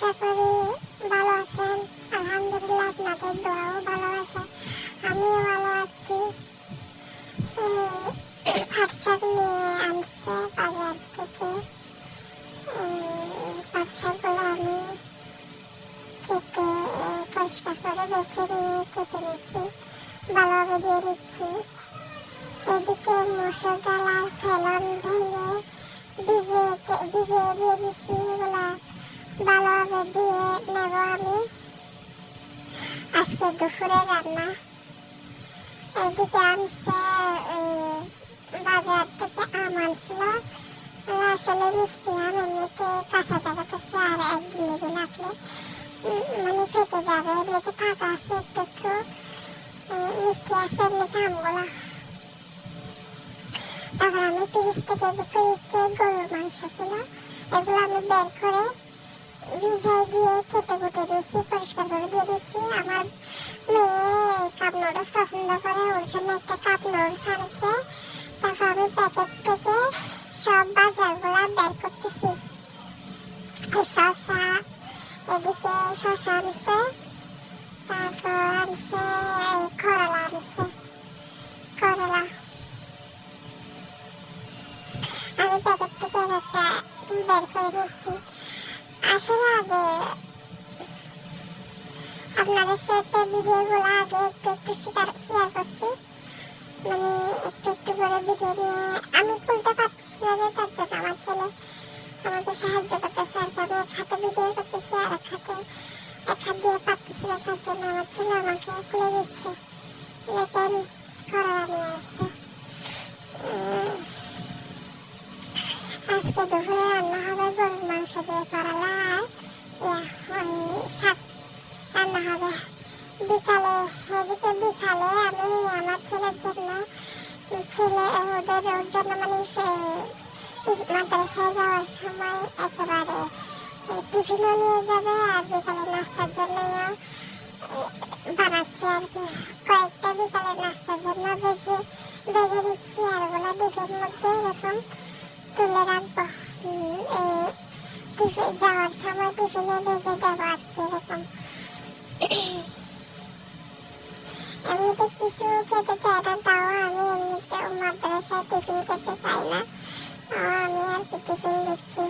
আশা করি ভালো আছেন। আলহামদুলিল্লাহ, আপনাদের দোয়াও ভালোবাসা আমিও ভালো আছি। এই নিয়ে আনছে বাজার থেকে। এই আমি কেটে পরিষ্কার করে বেছে নিয়ে কেটে নিচ্ছি। ভালোভাবে দিয়ে দিচ্ছি এদিকে মসুর ডাল আর ফেলন ভেঙে ভিজে ভিজিয়ে দিয়ে দিচ্ছি এগুলা। ভালোভাবে ধুয়ে নেব আমি। আজকে দুপুরে রান্না। এদিকে আনছে বাজার থেকে আম আনছিল। আসলে মিষ্টি আম এমনিতে কাঁচা দেখাতেছে আর একদিন রাখলে উম, মানে ফেটে যাবে। এমনিতে ফাঁকা আছে একটু একটু। মিষ্টি আছে এমনিতে আমগুলা। তারপর আমি ফ্রিজ থেকে ফ্রিজে গরুর মাংস ছিল এগুলো আমি বের করে ভিজাই দিয়ে কেটে কুটে দিয়েছি পরিষ্কার করে দিয়ে দিচ্ছি আমার মেয়ে কাপ নুডলস পছন্দ করে ওর জন্য একটা কাপ নুডলস আনছে তারপর আমি প্যাকেট থেকে সব বাজারগুলো বের করতেছি শসা এদিকে শসা আনছে তারপর আনছে করলা আনছে করলা আমি প্যাকেট থেকে একটা বের করে নিচ্ছি। আসলে আগে আপনাদের সাথে ভিডিওগুলো আগে একটু একটু শেয়ার শেয়ার করছি। মানে একটু একটু করে ভিডিও নিয়ে আমি খুলতে পারতেছি না যে তার জন্য আমার ছেলে আমাকে সাহায্য করতেছে, আর। আমি এক হাতে ভিডিও করতেছি আর এক হাতে, এক হাত দিয়ে পারতেছি না তার জন্য আমার ছেলে আমাকে খুলে দিচ্ছে। দেখেন করলা নিয়ে আসছে আজকে দুপুরে রান্না হবে গরুর মাংস দিয়ে ইয়া, ওই শাক হবে। বিকালে এদিকে বিকালে আমি আমার ছেলের জন্য ছেলে ওদের ওর জন্য মানে সে মাদ্রাসায় যাওয়ার সময় একেবারে টিফিনও নিয়ে যাবে আর বিকালে নাস্তার জন্যও বানাচ্ছি আর কি। কয়েকটা বিকালে নাস্তার জন্য ভেজে ভেজে দিচ্ছি আর ওগুলো ডিপের মধ্যে এরকম তুলে রাখব। টিফিন যাওয়ার সময় টিফিনে ভেজে দেবো এরকম। এমনিতে কিছু খেতে চাই না, তাও আমি এমনিতে মাদ্রাসায় টিফিন খেতে চাই না। আমি আর কি টিফিন দিচ্ছি।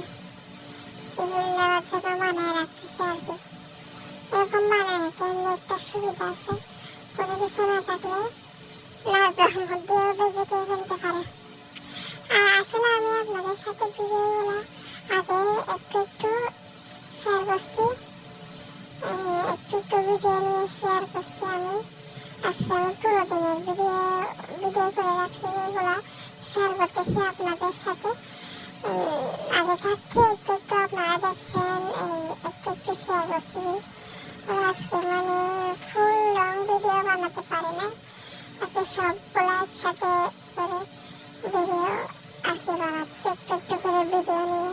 টিফিন দেওয়ার জন্য বানায় রাখতেছি আর কি। এরকম বানায় রেখে, এমনি একটা সুবিধা আছে। কোনো কিছু না থাকলে লাউজার মধ্যেও ভেজে খেয়ে ফেলতে পারে। আর আসলে আমি আপনাদের সাথে ভিডিওগুলো আগে একটু একটু শেয়ার করছি। একটু একটু ভিডিও নিয়ে শেয়ার করছি আমি। আজকে আমি পুরো দিনের ভিডিও ভিডিও করে রাখছি এগুলো শেয়ার করতেছি আপনাদের সাথে। আগে থাকতে একটু একটু আপনারা দেখছেন একটু একটু শেয়ার করছি। আজকে মানে ফুল লং ভিডিও বানাতে পারি না আজকে সবগুলো একসাথে করে ভিডিও আর কি বানাচ্ছি, একটু একটু করে ভিডিও নিয়ে।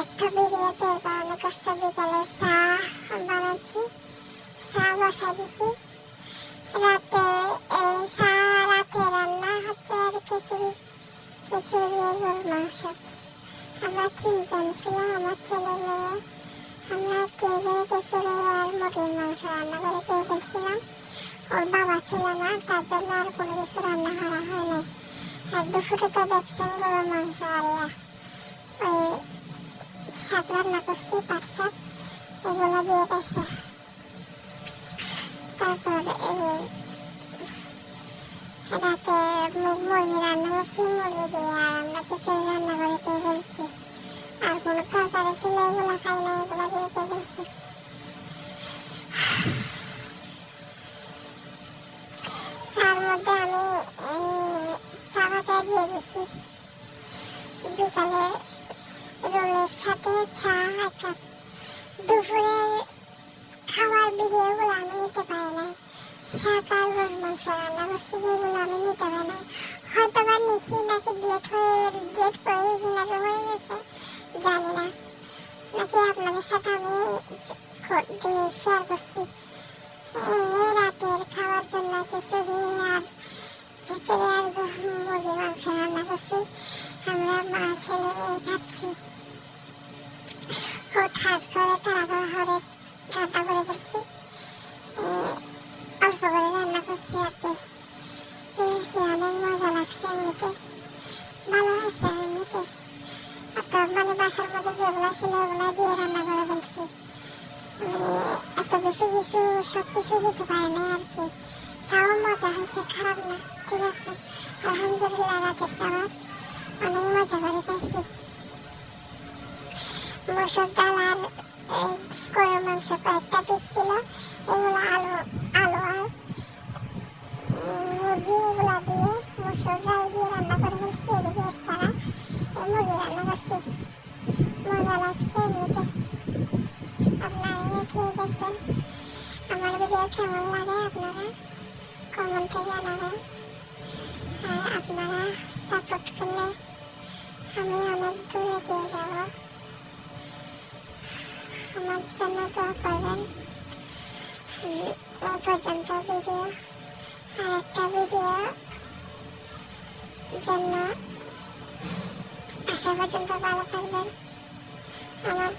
একটা এর কারণে কষ্ট বিকালে চা বানাচ্ছি। চা বসা দিছি। রাতে চা রাতে রান্না হচ্ছে আর খিচুড়ি। খিচুড়ি দিয়ে মাংস। আমরা তিনজন ছিলাম, আমার ছেলে মেয়ে। আমরা তিনজন খিচুড়ি আর মুরগির মাংস রান্না করে খেয়ে ফেলছিলাম। ওর বাবা ছিল না, তার জন্য আর কোনো কিছু রান্না করা হয়নি আর দুপুরে তো দেখছেন গরুর মাংস আর ওই শাক রান্না করছি এগুলো দিয়ে গেছে তারপর রাতে মুরগি রান্না করছি, মুরগি দিয়ে আর আমরা খিচুড়ি রান্না করে খেয়ে ফেলছি। আর কোনো তরকারি ছিল, এগুলো খাই না এগুলো দিয়ে খেয়ে রোলের সাথে চা এক কাপ দুপুরের খাওয়ার ভিডিওগুলো আমি নিতে পারি না। সকাল গরু মাংস রান্না করছি যেগুলো আমি নিতে পারি না। হয়তো বা নিচ্ছি নাকি ডেট হয়ে ডেট করে দিয়েছি নাকি হয়ে গেছে, জানি না। নাকি আপনাদের সাথে আমি শেয়ার করছি রাতের খাওয়ার জন্য খিচুড়ি আর খিচুড়ি আর মুরগি মাংস রান্না করছি। আমরা মা, ছেলে, মেয়ে খাচ্ছি। হুটহাট করে তাড়াতাড়ি হরে রান্না করে ফেলছি অল্প করে রান্না করছি আর কি। পেয়েছি অনেক মজা লাগছে এমনিতে। ভালো হয়েছে এমনিতে। অত মানে বাসার মধ্যে যেগুলো ছিল ওগুলো দিয়ে রান্না করে ফেলছি। মানে এত বেশি কিছু সব কিছু দিতে পারে না আর কি। তাও মজা হয়েছে, খারাপ না, ঠিক আছে। আলহামদুলিল্লাহ, রাতের খাবার। অনেক মজা করে খাইছি। মসুর ডাল আর গরুর মাংস কয়েকটা পিস ছিল। এগুলো আলু আলু আর মুরগি এগুলো দিয়ে মসুর ডাল দিয়ে রান্না করে ফেলছি। এদিকে এক্সট্রা মুরগি রান্না করছি। মজা লাগছে এমনিতে। আপনারা খেয়ে দেখবেন? আমার ভিডিও কেমন লাগে আপনারা কমেন্টে জানাবেন। আর আপনারা সাপোর্ট করলে আমার জন্য দোয়া করবেন। এই পর্যন্ত ভিডিও আর একটা ভিডিও জন্য আসা পর্যন্ত ভালো থাকবেন। আমার